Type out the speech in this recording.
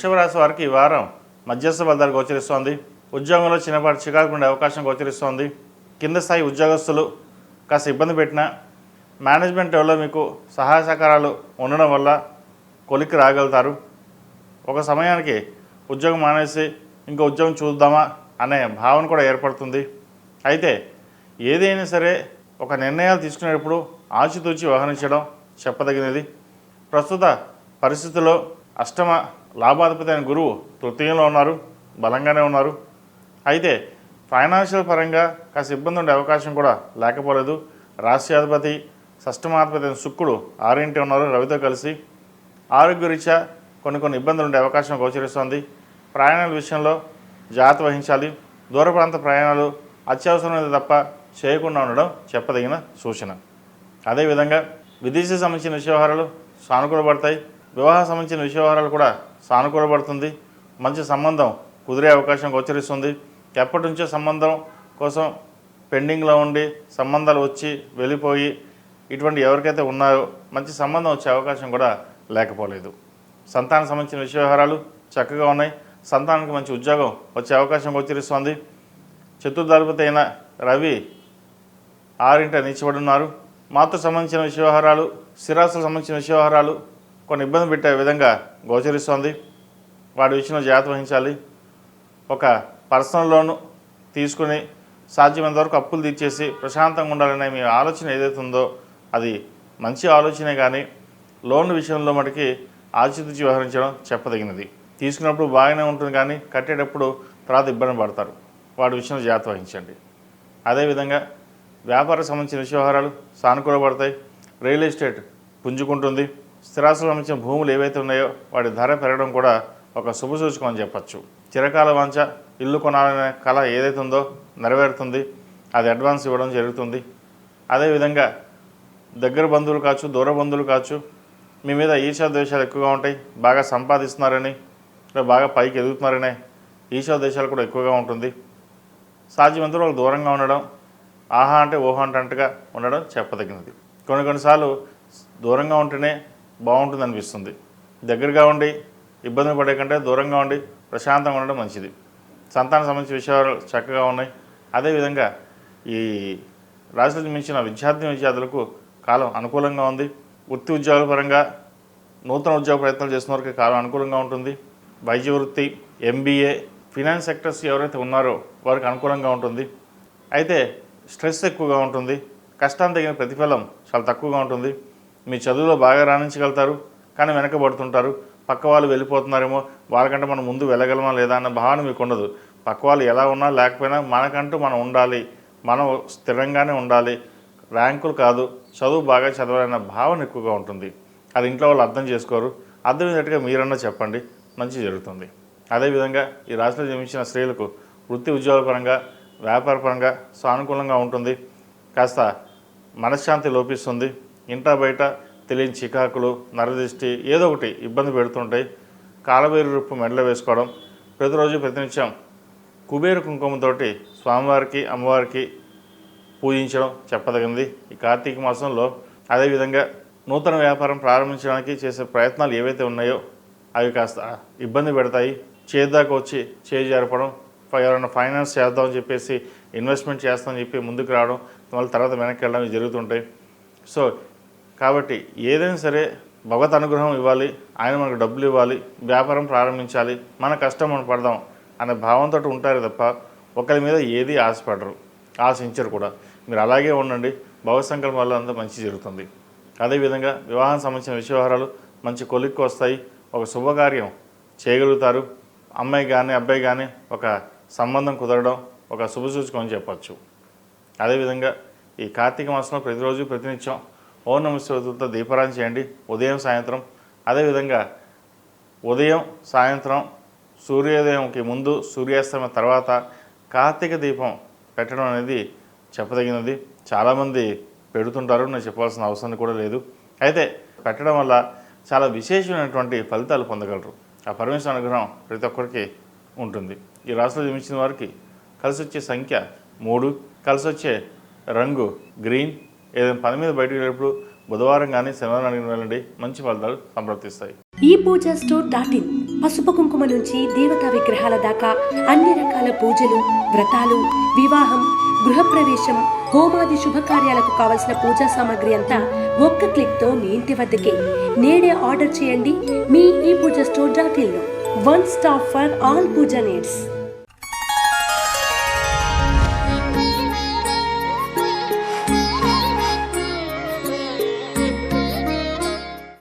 వృషభ రాశి వారికి ఈ వారం మధ్యస్థ ఫలితాలు గోచరిస్తోంది. ఉద్యోగంలో చిన్నపాటి చికాకు ఉండే అవకాశం గోచరిస్తోంది. కింద స్థాయి ఉద్యోగస్తులు కాస్త ఇబ్బంది పెట్టినా మేనేజ్మెంట్ మీకు సహాయ సహకారాలు ఉండడం వల్ల కొలిక్కి రాగలుగుతారు. ఒక సమయానికి ఉద్యోగం మానేసి ఇంకో ఉద్యోగం చూద్దామా అనే భావన కూడా ఏర్పడుతుంది. అయితే ఏదైనా సరే ఒక నిర్ణయాలు తీసుకునేటప్పుడు ఆచితూచి వ్యవహరించడం చెప్పదగినది. ప్రస్తుత పరిస్థితుల్లో అష్టమ లాభాధిపతి అయిన గురువు తృతీయంలో ఉన్నారు బలంగానే ఉన్నారు. అయితే ఫైనాన్షియల్ పరంగా కాస్త ఇబ్బంది ఉండే అవకాశం కూడా లేకపోలేదు. రాష్ట్రాధిపతి షష్టమాధిపతి అయిన శుక్రుడు ఆరింటి ఉన్నారు రవితో కలిసి. ఆరోగ్యరీత్యా కొన్ని కొన్ని ఇబ్బందులు ఉండే అవకాశం గోచరిస్తోంది. ప్రయాణాల విషయంలో జాగ్రత్త వహించాలి. దూర ప్రాంత ప్రయాణాలు అత్యవసరమైనది తప్ప చేయకుండా ఉండడం చెప్పదగిన సూచన. అదేవిధంగా విదేశీ సంబంధించిన విషయవహారాలు సానుకూలపడతాయి వివాహ సంబంధించిన విషయవహారాలు కూడా సానుకూలపడుతుంది. మంచి సంబంధం కుదిరే అవకాశం గోచరిస్తుంది. ఎప్పటి నుంచో సంబంధం కోసం పెండింగ్లో ఉండి సంబంధాలు వచ్చి వెళ్ళిపోయి ఇటువంటి ఎవరికైతే ఉన్నారో మంచి సంబంధం వచ్చే అవకాశం కూడా లేకపోలేదు. సంతానం సంబంధించిన విషయ వ్యవహారాలు చక్కగా ఉన్నాయి. సంతానానికి మంచి ఉద్యోగం వచ్చే అవకాశం గోచరిస్తోంది. చతుర్దాధిపతి అయిన రవి ఆరింట నిలిచిబడున్నారు మాతృ సంబంధించిన విషయవహారాలు వ్యవహారాలు స్థిరాస్తులకు సంబంధించిన విషయవహారాలు కొన్ని ఇబ్బంది పెట్టే విధంగా గోచరిస్తోంది. వాటి విషయంలో జాగ్రత్త వహించాలి. ఒక పర్సనల్ లోను తీసుకుని సాధ్యమైనంత వరకు అప్పులు తీర్చేసి ప్రశాంతంగా ఉండాలనే మీ ఆలోచన ఏదైతే ఉందో అది మంచి ఆలోచనే కానీ లోన్ విషయంలో మటుకి ఆచితూచి వ్యవహరించడం చెప్పదగినది. తీసుకున్నప్పుడు బాగానే ఉంటుంది కానీ కట్టేటప్పుడు తర్వాత ఇబ్బంది పడతారు. వాటి విషయంలో జాగ్రత్త వహించండి. అదేవిధంగా వ్యాపార సంబంధించిన వ్యవహారాలు సానుకూలపడతాయి రియల్ ఎస్టేట్ పుంజుకుంటుంది. స్థిరాస్తులకు సంబంధించిన భూములు ఏవైతే ఉన్నాయో వాటి ధర పెరగడం కూడా ఒక శుభసూచకం అని చెప్పచ్చు. చిరకాల వంచ ఇల్లు కొనాలనే కళ ఏదైతే ఉందో నెరవేరుతుంది. అది అడ్వాన్స్ ఇవ్వడం జరుగుతుంది. అదేవిధంగా దగ్గర బంధువులు కావచ్చు దూర బంధువులు కావచ్చు మీ మీద ఈర్షా ఎక్కువగా ఉంటాయి బాగా సంపాదిస్తున్నారని బాగా పైకి ఎదుగుతున్నారనే ఈర్షా కూడా ఎక్కువగా ఉంటుంది. సాధ్యమంతా వాళ్ళు దూరంగా ఉండడం ఆహా అంటే ఓహా అంటే అంటగా ఉండడం చెప్పదగినది. కొన్ని కొన్నిసార్లు దూరంగా ఉంటేనే బాగుంటుంది అనిపిస్తుంది. దగ్గరగా ఉండి ఇబ్బంది పడే కంటే దూరంగా ఉండి ప్రశాంతంగా ఉండడం మంచిది. సంతానం సంబంధించిన విషయాలు చక్కగా ఉన్నాయి. అదేవిధంగా ఈ రాశులకు మించిన విద్యార్థి విద్యార్థులకు కాలం అనుకూలంగా ఉంది. వృత్తి ఉద్యోగాల పరంగా నూతన ఉద్యోగ ప్రయత్నాలు చేస్తున్న వారికి కాలం అనుకూలంగా ఉంటుంది. వైద్య వృత్తి ఎంబీఏ ఫినాన్స్ సెక్టర్స్ ఎవరైతే ఉన్నారో వారికి అనుకూలంగా ఉంటుంది. అయితే స్ట్రెస్ ఎక్కువగా ఉంటుంది. కష్టాన్ని తగిన ప్రతిఫలం చాలా తక్కువగా ఉంటుంది. మీ చదువులో బాగా రాణించగలుగుతారు కానీ వెనకబడుతుంటారు. పక్క వాళ్ళు వెళ్ళిపోతున్నారేమో వాళ్ళకంటే మనం ముందు వెళ్ళగలమా లేదా అన్న భావన మీకు ఉండదు పక్క వాళ్ళు ఎలా ఉన్నా లేకపోయినా మనకంటూ మనం ఉండాలి. మనం స్థిరంగానే ఉండాలి. ర్యాంకులు కాదు చదువు బాగా చదవాలన్న భావన ఎక్కువగా ఉంటుంది. అది ఇంట్లో వాళ్ళు అర్థం చేసుకోరు. అర్థమయ్యేటట్టుగా మీరన్నా చెప్పండి. మంచి జరుగుతుంది. అదేవిధంగా ఈ రాశిలో జన్మించిన స్త్రీలకు వృత్తి ఉద్యోగ పరంగా వ్యాపార పరంగా సానుకూలంగా ఉంటుంది. కాస్త మనశ్శాంతి లోపిస్తుంది. ఇంటా బయట తెలియని చికాకులు నరదిష్టి ఏదో ఒకటి ఇబ్బంది పెడుతుంటాయి. కాలవేరు రూపు మెడలో వేసుకోవడం. ప్రతిరోజు ప్రతినిత్యం కుబేర కుంకుమతోటి స్వామివారికి అమ్మవారికి పూజించడం చెప్పదగింది. ఈ కార్తీక మాసంలో అదేవిధంగా నూతన వ్యాపారం ప్రారంభించడానికి చేసే ప్రయత్నాలు ఏవైతే ఉన్నాయో అవి కాస్త ఇబ్బంది పెడతాయి. చేద్దాకా వచ్చి చేజారపడం జరపడం ఎవరైనా ఫైనాన్స్ చేద్దామని చెప్పేసి ఇన్వెస్ట్మెంట్ చేస్తామని చెప్పి ముందుకు రావడం మళ్ళీ తర్వాత వెనక్కి వెళ్ళడం జరుగుతుంటాయి. సో కాబట్టి ఏదైనా సరే భగవత్ అనుగ్రహం ఇవ్వాలి ఆయన మనకు డబ్బులు ఇవ్వాలి వ్యాపారం ప్రారంభించాలి మన కష్టం మనం పడదాం అనే భావంతో ఉంటారు తప్ప ఒకరి మీద ఏది ఆశపడరు ఆశించరు కూడా. మీరు అలాగే ఉండండి భగవత్ సంకల్పం వల్ల అంతా మంచి జరుగుతుంది. అదేవిధంగా వివాహం సంబంధించిన విషయవహారాలు మంచి కొలిక్కి వస్తాయి. ఒక శుభకార్యం చేయగలుగుతారు. అమ్మాయి కానీ అబ్బాయి కానీ ఒక సంబంధం కుదరడం ఒక శుభసూచకం అని చెప్పచ్చు. అదేవిధంగా ఈ కార్తీక మాసంలో ప్రతిరోజు ప్రతినిత్యం ఓం శ్రోతులతో శివతో దీపారాధన చేయండి. ఉదయం సాయంత్రం. అదేవిధంగా ఉదయం సాయంత్రం సూర్యోదయంకి ముందు సూర్యాస్తమయం తర్వాత కార్తీక దీపం పెట్టడం అనేది చెప్పదగినది. చాలామంది పెడుతుంటారు నేను చెప్పాల్సిన అవసరం కూడా లేదు. అయితే పెట్టడం వల్ల చాలా విశేషమైనటువంటి ఫలితాలు పొందగలరు. ఆ పరమేశ్వర అనుగ్రహం ప్రతి ఒక్కరికి ఉంటుంది. ఈ రాశిలో జన్మించిన వారికి కలిసి వచ్చే సంఖ్య మూడు కలిసి వచ్చే రంగు గ్రీన్ ఏదైనా పని మీద బయటకు వెళ్ళినప్పుడు బుధవారం కానీ శనివారం అడిగిన వెళ్ళండి. మంచి ఫలితాలు సంప్రాప్తిస్తాయి ఈ పూజ స్టోర్ డాట్ ఇన్ పసుపు కుంకుమ నుంచి దేవతా విగ్రహాల దాకా అన్ని రకాల పూజలు వ్రతాలు వివాహం గృహప్రవేశం హోమాది శుభకార్యాలకు కావలసిన పూజా సామాగ్రి అంతా ఒక్క క్లిక్తో మీ ఇంటి వద్దకే. నేడే ఆర్డర్ చేయండి మీ ఈ Pooja store dot ఇన్లో. One stop for all puja needs.